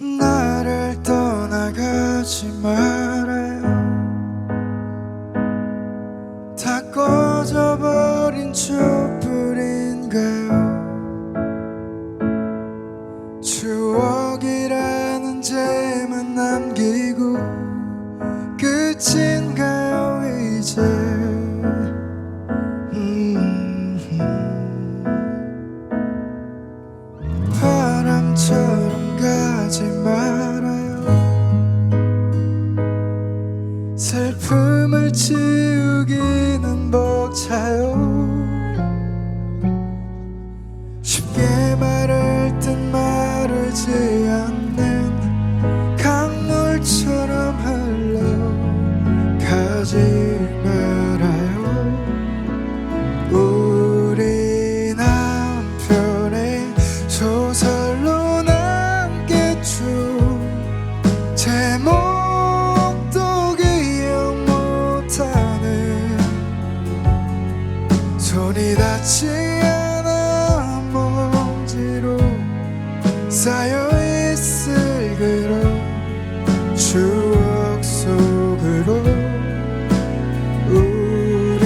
나를 떠나가지 말아요 다 꺼져버린 촛 슬픔을 지우기는 벅차요. 쉽게 말할 듯 마르지 쌓여 있을 그런 추억 속으로 우리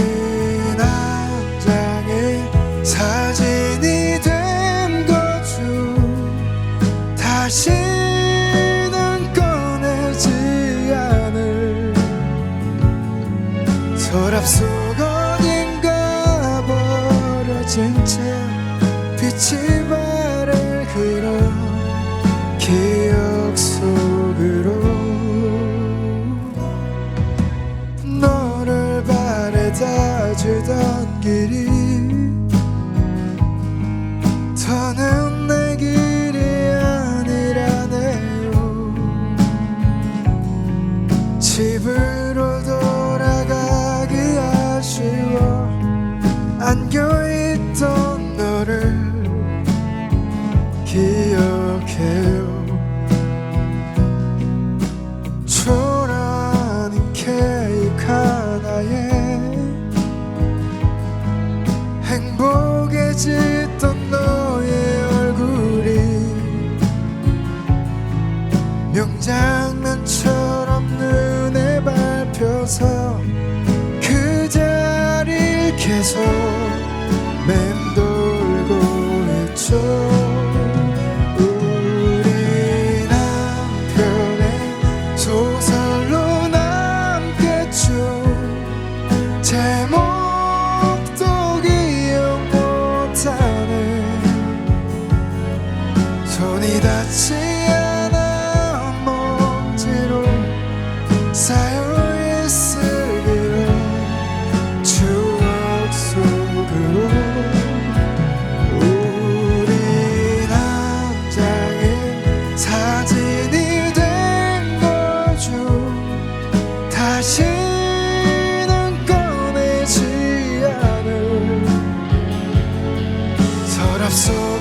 남장의 사진이 된 거죠. 다시는 꺼내지 않을 서랍 속 어딘가 버려진 채 빛이 acıdan geri 장면처럼 눈에 밟혀서 그 자리를 계속 맴돌고 있죠. 우리 남편의 소설로 남겠죠. 제목도 기억 못하는 손이 닿지 꺼